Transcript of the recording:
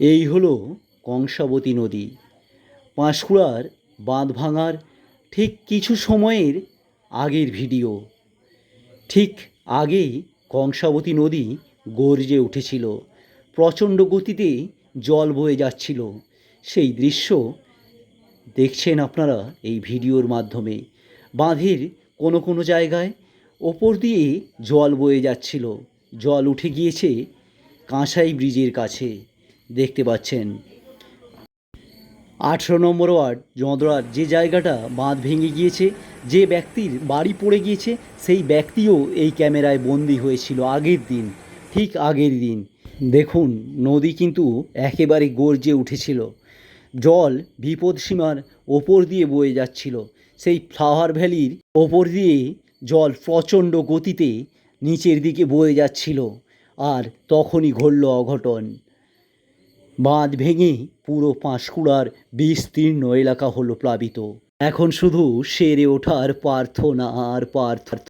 এই হলো কংসাবতী নদী। পাঁশকুড়ার বাঁধ ভাঙার ঠিক কিছু সময়ের আগের ভিডিও। ঠিক আগেই কংসাবতী নদী গর্জে উঠেছিল, প্রচণ্ড গতিতে জল বয়ে যাচ্ছিল। সেই দৃশ্য দেখছেন আপনারা এই ভিডিওর মাধ্যমে। বাঁধের কোনো কোনো জায়গায় ওপর দিয়ে জল বয়ে যাচ্ছিল। জল উঠে গিয়েছে কাঁসাই ব্রিজের কাছে। দেখতে পাচ্ছেন। আঠেরো নম্বর ওয়ার্ড জঁদরার যে জায়গাটা বাঁধ ভেঙে গিয়েছে, যে ব্যক্তির বাড়ি পড়ে গিয়েছে, সেই ব্যক্তিও এই ক্যামেরায় বন্দি হয়েছিল আগের দিন, ঠিক আগের দিন। দেখুন, নদী কিন্তু একেবারে গর্জে উঠেছিল। জল বিপদসীমার ওপর দিয়ে বয়ে যাচ্ছিল। সেই ফ্লাওয়ার ভ্যালির ওপর দিয়ে জল প্রচণ্ড গতিতে নিচের দিকে বয়ে যাচ্ছিল। আর তখনই ঘটল অঘটন। বাঁধ ভেঙে পুরো পাঁশকুড়ার বিস্তীর্ণ এলাকা হলো প্লাবিত। এখন শুধু সেরে ওঠার প্রার্থনা আর প্রার্থনা